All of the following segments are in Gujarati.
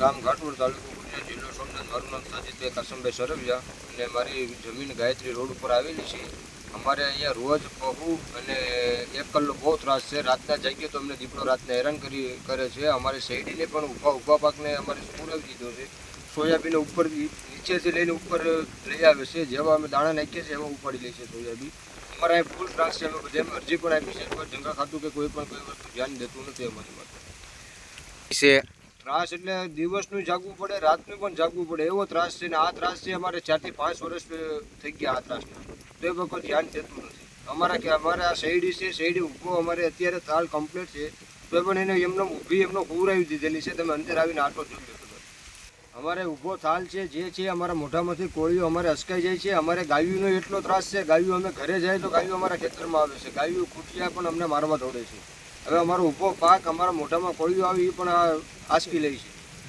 ગામ ઘાટુર તાલુકો ગુજિયા જિલ્લો સોમનાથ મારું નામ સાજિદભાઈ કાસમભાઈ સરવિયા અને મારી જમીન ગાયત્રી રોડ ઉપર આવેલી છે. અમારે અહીંયા રોજ પહુ અને એક કલ્લો બહુ ત્રાસ છે. રાતના જાગીએ તો અમને દીપડો રાતને હેરાન કરી કરે છે. અમારે શેરડીને પણ ઊભા ઊભા પાકને અમારે પૂરાવી દીધો છે. સોયાબીન ઉપર નીચેથી લઈને ઉપર લઈ આવે છે. જેવા અમે દાણા નાખીએ છીએ એવા ઉપાડી લે છે સોયાબીન. અમારે અહીં ફૂલ ત્રાસ છે. અમે બધે અરજી પણ આપી છે. જંગા ખાતું કે કોઈ પણ કોઈ વસ્તુ ધ્યાન દેતું નથી અમારી માટે છે ત્રાસ એટલે દિવસનું જાગવું પડે, રાતનું પણ જાગવું પડે. એવો ત્રાસ છે ને આ ત્રાસ છે અમારે ચારથી પાંચ વર્ષ થઈ ગયા આ ત્રાસના. તો એ વખત ધ્યાન દેતું નથી. અમારા કે, અમારે આ શેરડી છે, શેરડી ઊભો અમારે અત્યારે થાલ કમ્પ્લીટ છે. તો પણ એને એમનો ઊભી, એમનો પૂરાવી દીધેલી છે. તમે અંદર આવીને આટો જોઈ લો અમારે ઊભો થાલ છે, જે છે અમારા મોઢામાંથી કોળીઓ અમારે અસકાઈ જાય છે. અમારે ગાયુંનો એટલો ત્રાસ છે, ગાયું અમે ઘરે જાય તો ગાયું અમારા ખેતરમાં આવે છે. ગાયું ખૂટિયા પણ અમને મારવા દોડે છે. હવે અમારો ઊભો પાક અમારા મોઢામાં કોળિયું આવી એ પણ આસકી લે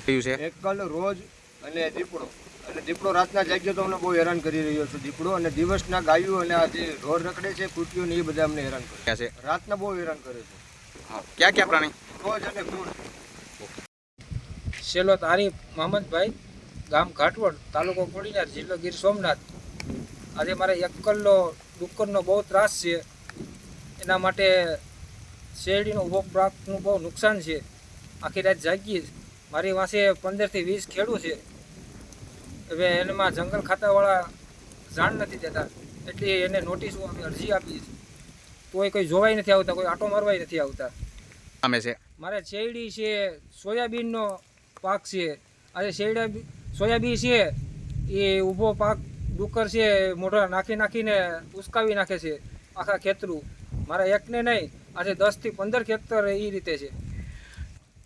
છે. એક કલ રોજ અને દીપડો. અને દીપડો રાતના જાગ્યો તો અમને બહુ હેરાન કરી રહ્યો છે દીપડો અને દિવસના ગાયું અને આ જે ઢોર રખડે છે કૂટીઓ ને એ બધા અમને હેરાન કરે છે? રાતના બહુ હેરાન કરે છે. ક્યાં ક્યાં પ્રાણી? રોજ અને કુળ સેલો તારીફ મોહમ્મદભાઈ ગામ ઘાટવડ તાલુકો કોડીનાર જિલ્લો ગીર સોમનાથ. આજે મારે એકલ્લો ડુક્કરનો બહુ ત્રાસ છે. એના માટે શેરડીનો પાકનું બહુ નુકસાન છે. આખી રાત જાગીએ. મારી પાસે પંદરથી વીસ ખેડૂ છે. હવે એમાં જંગલ ખાતાવાળા જાણ નથી દેતા. એટલે એને નોટિસો અમે અરજી આપીએ છીએ. તોય કોઈ જોવાય નથી આવતા કોઈ આટો મારવાય નથી આવતા. સામે છે. મારે શેરડી છે સોયાબીનનો પાક છે. આજે શેરડા સોયાબીન છે એ ઊભો પાક ડુક્કર છે મોઢા નાખી નાખીને ઉસકાવી નાખે છે આખા ખેતરું. મારા એકને નહીં આજે દસથી પંદર ખેતર એ રીતે છે.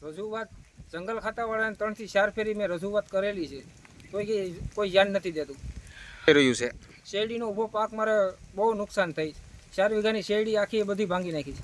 રજૂઆત જંગલ ખાતાવાળાને ત્રણથી ચાર ફેરી મેં રજૂઆત કરેલી છે. કોઈ કોઈ ધ્યાન નથી દેતું. રહ્યું છે. શેરડીનો ઊભો પાક મારે બહુ નુકસાન થઈ. ચાર વીઘાની શેરડી આખી એ બધી ભાંગી નાખી છે.